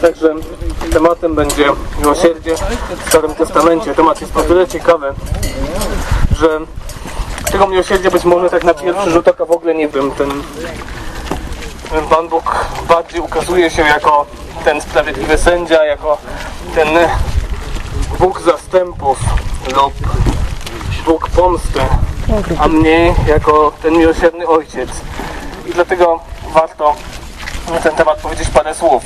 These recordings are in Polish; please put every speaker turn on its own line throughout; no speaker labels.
Także tematem będzie miłosierdzie w Starym Testamencie. Temat jest o tyle ciekawy, że tego miłosierdzia być może tak na pierwszy rzut oka w ogóle nie wiem. Ten, Pan Bóg bardziej ukazuje się jako ten sprawiedliwy sędzia, jako ten Bóg zastępów lub Bóg pomsty, a mniej jako ten miłosierny ojciec. I dlatego warto na ten temat powiedzieć parę słów.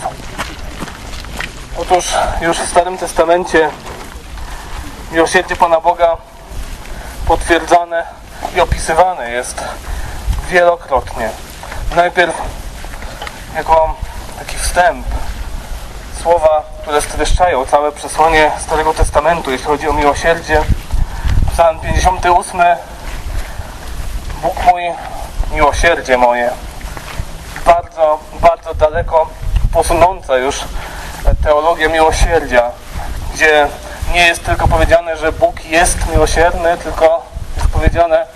Otóż już w Starym Testamencie miłosierdzie Pana Boga potwierdzane i opisywane jest wielokrotnie. Najpierw jako taki wstęp słowa, które streszczają całe przesłanie Starego Testamentu, jeśli chodzi o miłosierdzie. Psalm 58 Bóg mój, miłosierdzie moje. Bardzo, bardzo daleko posunąca już teologia miłosierdzia, gdzie nie jest tylko powiedziane, że Bóg jest miłosierny, tylko jest powiedziane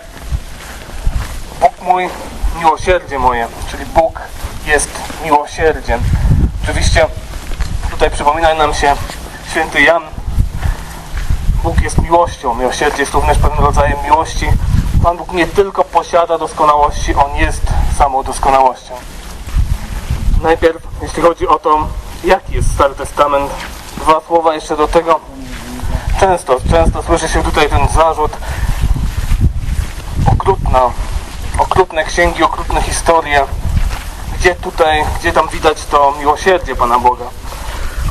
Bóg mój, miłosierdzie moje, czyli Bóg jest miłosierdziem. Oczywiście tutaj przypomina nam się święty Jan. Bóg jest miłością, miłosierdzie jest również pewnym rodzajem miłości. Pan Bóg nie tylko posiada doskonałości, On jest samą doskonałością. Najpierw, jeśli chodzi o to, jaki jest Stary Testament, dwa słowa jeszcze do tego. Często, często słyszy się tutaj ten zarzut okrutna, okrutne księgi, okrutne historie. Gdzie tutaj, gdzie tam widać to miłosierdzie Pana Boga?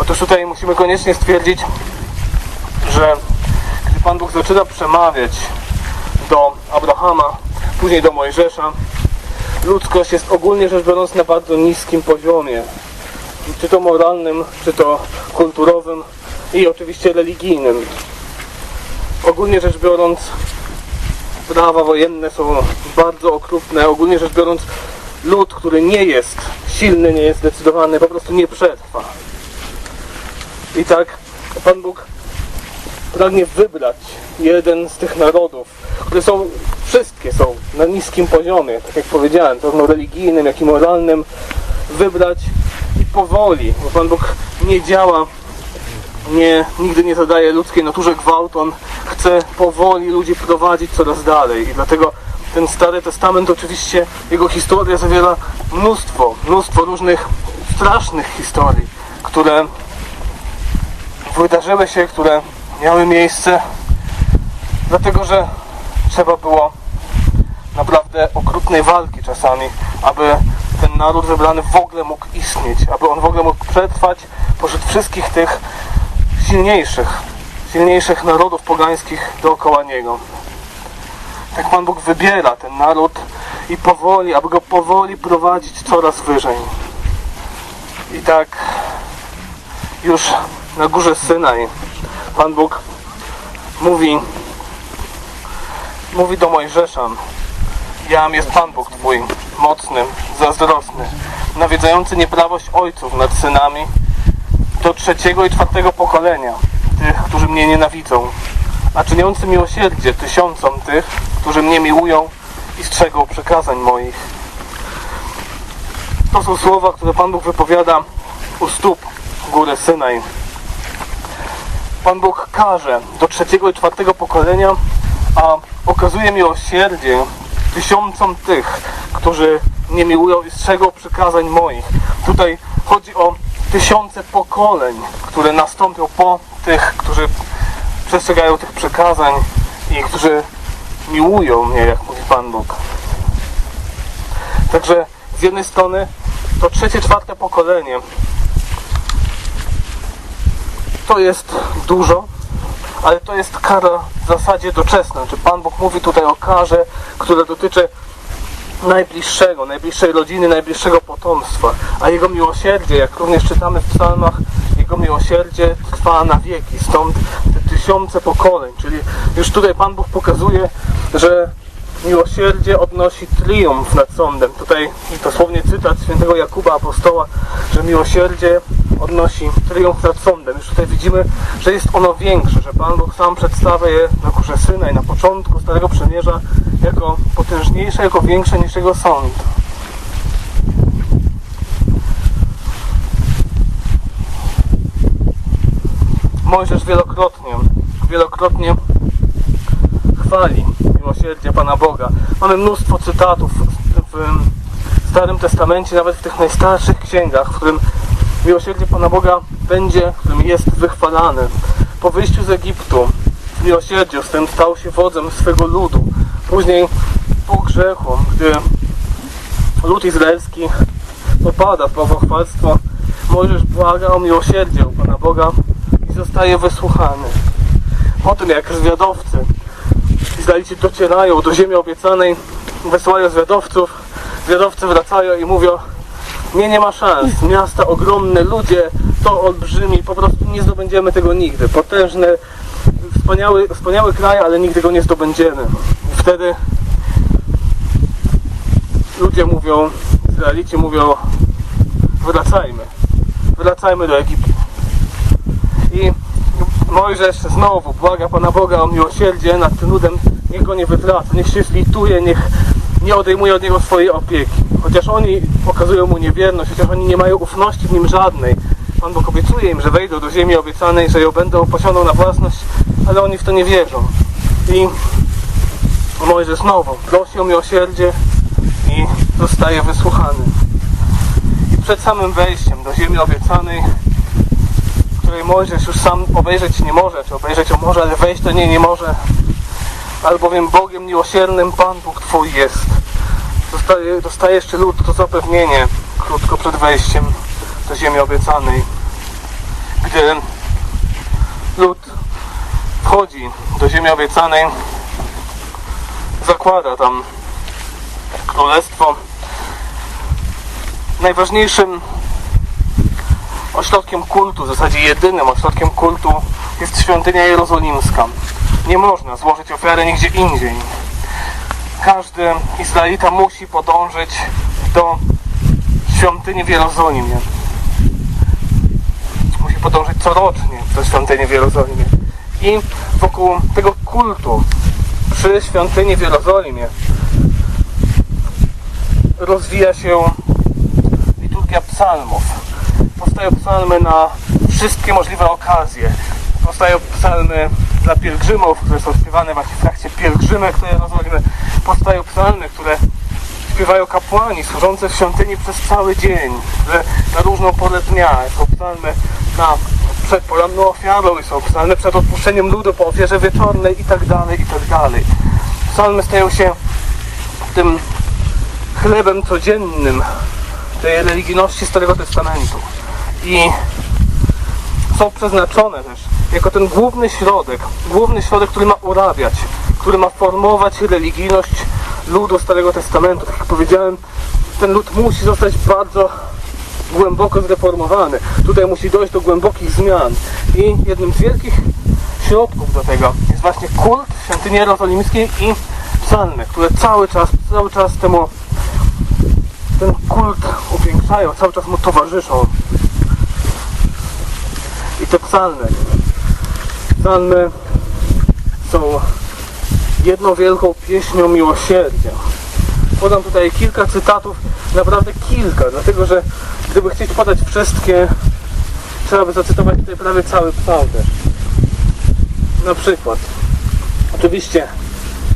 Otóż tutaj musimy koniecznie stwierdzić, że gdy Pan Bóg zaczyna przemawiać do Abrahama, później do Mojżesza, ludzkość jest ogólnie rzecz biorąc na bardzo niskim poziomie. Czy to moralnym, czy to kulturowym i oczywiście religijnym. Ogólnie rzecz biorąc, prawa wojenne są bardzo okrutne. Ogólnie rzecz biorąc, lud, który nie jest silny, nie jest zdecydowany, po prostu nie przetrwa. I tak Pan Bóg pragnie wybrać jeden z tych narodów, które są, wszystkie są na niskim poziomie, tak jak powiedziałem, zarówno religijnym, jak i moralnym, wybrać powoli, bo Pan Bóg nie działa, nie, nigdy nie zadaje ludzkiej naturze gwałt, On chce powoli ludzi prowadzić coraz dalej. I dlatego ten Stary Testament oczywiście, jego historia zawiera mnóstwo, mnóstwo różnych strasznych historii, które wydarzyły się, które miały miejsce, dlatego że trzeba było naprawdę okrutnej walki czasami, aby naród wybrany w ogóle mógł istnieć, aby on w ogóle mógł przetrwać pośród wszystkich tych silniejszych, silniejszych narodów pogańskich dookoła niego. Tak Pan Bóg wybiera ten naród i powoli, aby go powoli prowadzić coraz wyżej. I tak już na górze Synaj Pan Bóg mówi mówi do Mojżesza Jam jest Pan Bóg Twój, mocny, zazdrosny, nawiedzający nieprawość ojców nad synami do trzeciego i czwartego pokolenia tych, którzy mnie nienawidzą, a czyniący miłosierdzie tysiącom tych, którzy mnie miłują i strzegą przykazań moich. To są słowa, które Pan Bóg wypowiada u stóp góry Synaj. Pan Bóg każe do trzeciego i czwartego pokolenia, a okazuje miłosierdzie tysiącom tych, którzy nie miłują i strzegą przykazań moich. Tutaj chodzi o tysiące pokoleń, które nastąpią po tych, którzy przestrzegają tych przykazań i którzy miłują mnie, jak mówi Pan Bóg. Także z jednej strony to trzecie, czwarte pokolenie to jest dużo, ale to jest kara w zasadzie doczesna. Czy Pan Bóg mówi tutaj o karze, która dotyczy najbliższego, najbliższej rodziny, najbliższego potomstwa, a Jego miłosierdzie, jak również czytamy w psalmach, Jego miłosierdzie trwa na wieki, stąd te tysiące pokoleń, czyli już tutaj Pan Bóg pokazuje, że miłosierdzie odnosi triumf nad sądem. Tutaj dosłownie cytat świętego Jakuba Apostoła, że miłosierdzie odnosi triumf nad sądem. Już tutaj widzimy, że jest ono większe, że Pan Bóg sam przedstawia je na górze Synaj, na początku Starego Przymierza jako potężniejsze, jako większe niż jego sąd. Mojżesz wielokrotnie, wielokrotnie chwali miłosierdzie Pana Boga. Mamy mnóstwo cytatów w Starym Testamencie, nawet w tych najstarszych księgach, w którym miłosierdzie Pana Boga będzie, którym jest wychwalane. Po wyjściu z Egiptu w miłosierdziu ten stał się wodzem swego ludu. Później po grzechu, gdy lud izraelski popada w bałwochwalstwo, Mojżesz błaga o miłosierdzie u Pana Boga i zostaje wysłuchany. Po tym jak zwiadowcy Izraelici docierają do ziemi obiecanej, wysyłają zwiadowców, zwiadowcy wracają i mówią nie, nie ma szans, miasta ogromne, ludzie to olbrzymi, po prostu nie zdobędziemy tego nigdy. Potężne, wspaniały, wspaniały kraj, ale nigdy go nie zdobędziemy. I wtedy ludzie mówią, Izraelici mówią wracajmy, wracajmy do Egiptu. I Mojżesz znowu błaga Pana Boga o miłosierdzie nad tym ludem, niech go nie wytraca, niech się zlituje, niech nie odejmuje od niego swojej opieki. Chociaż oni okazują mu niewierność, chociaż oni nie mają ufności w nim żadnej. Pan Bóg obiecuje im, że wejdą do ziemi obiecanej, że ją będą posiądą na własność, ale oni w to nie wierzą. I Mojżesz znowu prosi o miłosierdzie i zostaje wysłuchany. I przed samym wejściem do ziemi obiecanej której Mojżesz już sam obejrzeć nie może, czy obejrzeć ją może, ale wejść do niej nie może. Albowiem Bogiem miłosiernym Pan Bóg Twój jest. Dostaje, dostaje jeszcze lud to zapewnienie krótko przed wejściem do ziemi obiecanej. Gdy lud wchodzi do ziemi obiecanej, zakłada tam królestwo. Najważniejszym ośrodkiem kultu, w zasadzie jedynym ośrodkiem kultu jest świątynia jerozolimska. Nie można złożyć ofiary nigdzie indziej. Każdy Izraelita musi podążyć do świątyni w Jerozolimie. Musi podążyć corocznie do świątyni w Jerozolimie. I wokół tego kultu przy świątyni w Jerozolimie rozwija się liturgia psalmów powstają psalmy na wszystkie możliwe okazje. Powstają psalmy dla pielgrzymów, które są śpiewane właśnie w trakcie pielgrzymek do Jerozolimy. Powstają psalmy, które śpiewają kapłani służące w świątyni przez cały dzień, na różną porę dnia. Są psalmy na, przed poranną ofiarą i są psalmy przed odpuszczeniem ludu po ofierze wieczornej i tak dalej, i tak dalej. Psalmy stają się tym chlebem codziennym tej religijności Starego Testamentu i są przeznaczone też jako ten główny środek, główny środek, który ma urabiać, który ma formować religijność ludu Starego Testamentu. Tak jak powiedziałem, ten lud musi zostać bardzo głęboko zreformowany. Tutaj musi dojść do głębokich zmian. I jednym z wielkich środków do tego jest właśnie kult świątyni jerozolimskiej i psalmy, które cały czas, cały czas temu ten kult upiększają, cały czas mu towarzyszą. Te psalmy. Psalmy są jedną wielką pieśnią miłosierdzia. Podam tutaj kilka cytatów, naprawdę kilka, dlatego że gdyby chcieć podać wszystkie, trzeba by zacytować tutaj prawie cały psalm też. Na przykład, oczywiście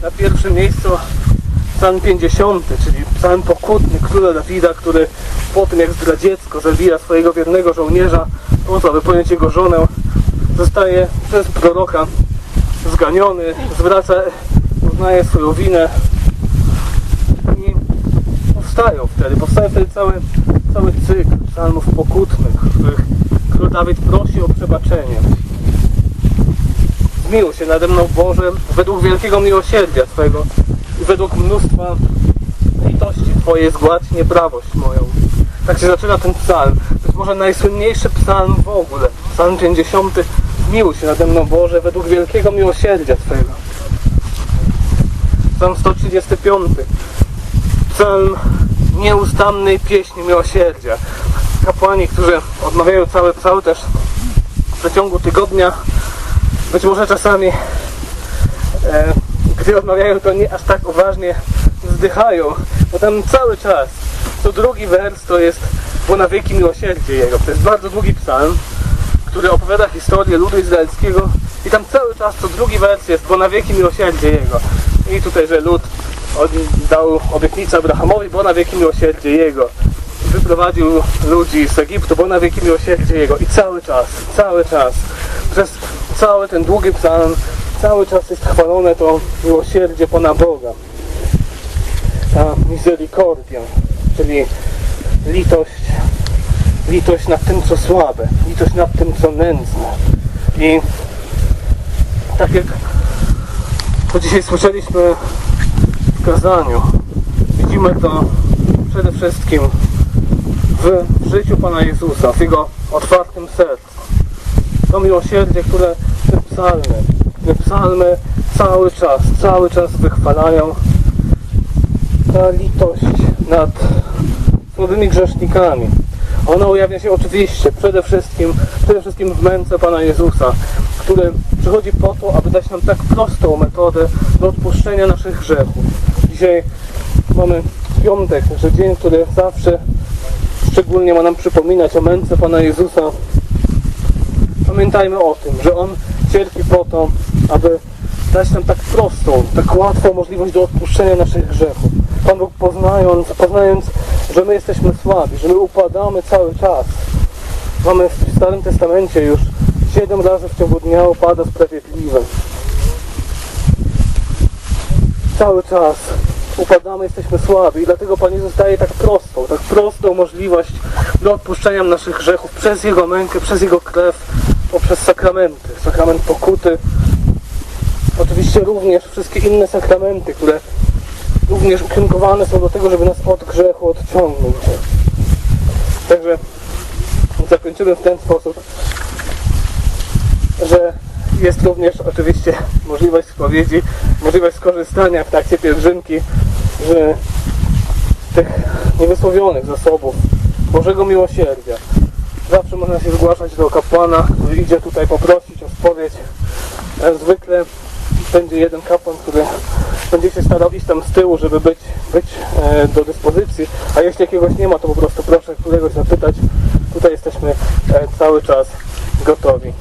na pierwszym miejscu psalm 50, czyli psalm pokutny króla Dawida, który po tym jak zdradziecko zabija swojego wiernego żołnierza, aby pojąć jego żonę, zostaje przez proroka zganiony, zwraca, uznaje swoją winę i powstają wtedy, powstaje wtedy cały, cały cykl psalmów pokutnych, w których król Dawid prosi o przebaczenie. Zmiłuj się nade mną Boże według wielkiego miłosierdzia Twego i według mnóstwa litości Twojej zgładź nieprawość moją. Tak się zaczyna ten psalm. To jest może najsłynniejszy psalm w ogóle. Psalm 50. Zmiłuj się nade mną Boże według wielkiego miłosierdzia Twego. Psalm 135. Psalm nieustannej pieśni miłosierdzia. Kapłani, którzy odmawiają cały psalm też w przeciągu tygodnia, być może czasami e, gdy odmawiają to nie aż tak uważnie wzdychają, bo tam cały czas co drugi wers to jest bo na wieki miłosierdzie Jego. To jest bardzo długi psalm, który opowiada historię ludu izraelskiego i tam cały czas co drugi wers jest, bo na wieki miłosierdzie Jego. I tutaj, że lud dał obietnicę Abrahamowi, bo na wieki miłosierdzie Jego. Wyprowadził ludzi z Egiptu, bo na wieki miłosierdzie Jego. I cały czas, cały czas, przez cały ten długi psalm, cały czas jest chwalone to miłosierdzie Pana Boga. Ta misericordia, czyli litość, litość nad tym, co słabe, litość nad tym, co nędzne. I tak jak to dzisiaj słyszeliśmy w kazaniu, widzimy to przede wszystkim w, życiu Pana Jezusa, w Jego otwartym sercu. To miłosierdzie, które te psalmy, te psalmy cały czas, cały czas wychwalają. Ta litość nad słabymi grzesznikami. Ona ujawnia się oczywiście przede wszystkim, przede wszystkim w męce Pana Jezusa, który przychodzi po to, aby dać nam tak prostą metodę do odpuszczenia naszych grzechów. Dzisiaj mamy piątek, że dzień, który zawsze szczególnie ma nam przypominać o męce Pana Jezusa. Pamiętajmy o tym, że On cierpi po to, aby dać nam tak prostą, tak łatwą możliwość do odpuszczenia naszych grzechów. Pan Bóg poznając, poznając, że my jesteśmy słabi, że my upadamy cały czas. Mamy w Starym Testamencie już siedem razy w ciągu dnia upada sprawiedliwy. Cały czas upadamy, jesteśmy słabi i dlatego Pan Jezus daje tak prostą, tak prostą możliwość do odpuszczenia naszych grzechów przez Jego mękę, przez Jego krew, poprzez sakramenty, sakrament pokuty, oczywiście również wszystkie inne sakramenty, które również ukierunkowane są do tego, żeby nas od grzechu odciągnąć. Także zakończymy w ten sposób, że jest również oczywiście możliwość spowiedzi, możliwość skorzystania w trakcie pielgrzymki z tych niewysłowionych zasobów Bożego Miłosierdzia. Zawsze można się zgłaszać do kapłana, który idzie tutaj poprosić o spowiedź. Zwykle będzie jeden kapłan, który będzie się starał iść tam z tyłu, żeby być, być e, do dyspozycji, a jeśli jakiegoś nie ma, to po prostu proszę któregoś zapytać. Tutaj jesteśmy e, cały czas gotowi.